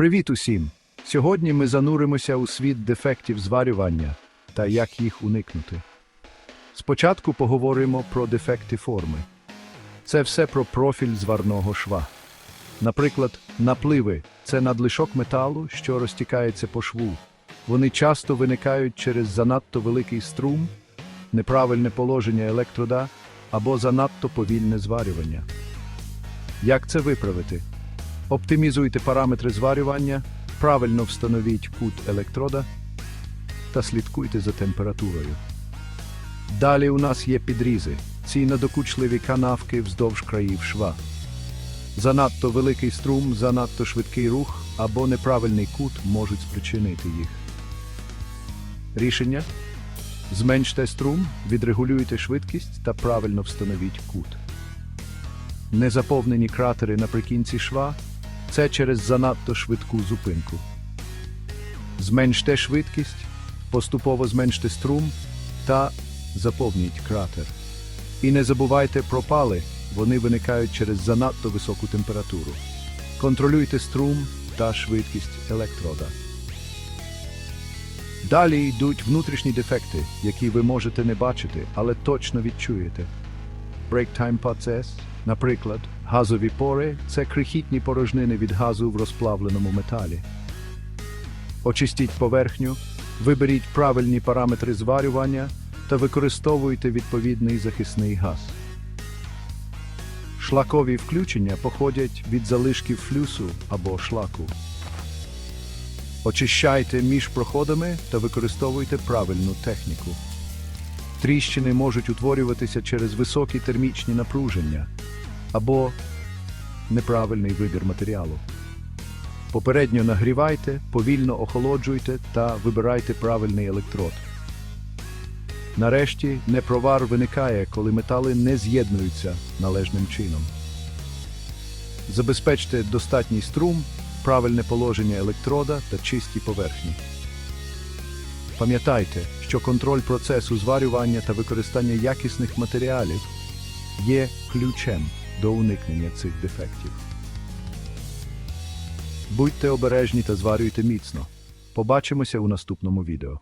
Привіт усім! Сьогодні ми зануримося у світ дефектів зварювання та як їх уникнути. Спочатку поговоримо про дефекти форми. Це все про профіль зварного шва. Наприклад, напливи це надлишок металу, що розтікається по шву. Вони часто виникають через занадто великий струм, неправильне положення електрода або занадто повільне зварювання. Як це виправити? Оптимізуйте параметри зварювання, правильно встановіть кут електрода та слідкуйте за температурою. Далі у нас є підрізи, ці надокучливі канавки вздовж країв шва. Занадто великий струм, занадто швидкий рух або неправильний кут можуть спричинити їх. Рішення зменште струм, відрегулюйте швидкість та правильно встановіть кут. Незаповнені кратери наприкінці шва це через занадто швидку зупинку. Зменште швидкість, поступово зменште струм та заповніть кратер. І не забувайте про пали, вони виникають через занадто високу температуру. Контролюйте струм та швидкість електрода. Далі йдуть внутрішні дефекти, які ви можете не бачити, але точно відчуєте. Break-time процес, наприклад, газові пори це крихітні порожнини від газу в розплавленому металі. Очистіть поверхню, виберіть правильні параметри зварювання та використовуйте відповідний захисний газ. Шлакові включення походять від залишків флюсу або шлаку. Очищайте між проходами та використовуйте правильну техніку. Тріщини можуть утворюватися через високі термічні напруження або неправильний вибір матеріалу. Попередньо нагрівайте, повільно охолоджуйте та вибирайте правильний електрод. Нарешті непровар виникає, коли метали не з'єднуються належним чином. Забезпечте достатній струм, правильне положення електрода та чисті поверхні. Пам'ятайте, що контроль процесу зварювання та використання якісних матеріалів є ключем до уникнення цих дефектів. Будьте обережні та зварюйте міцно. Побачимося у наступному відео.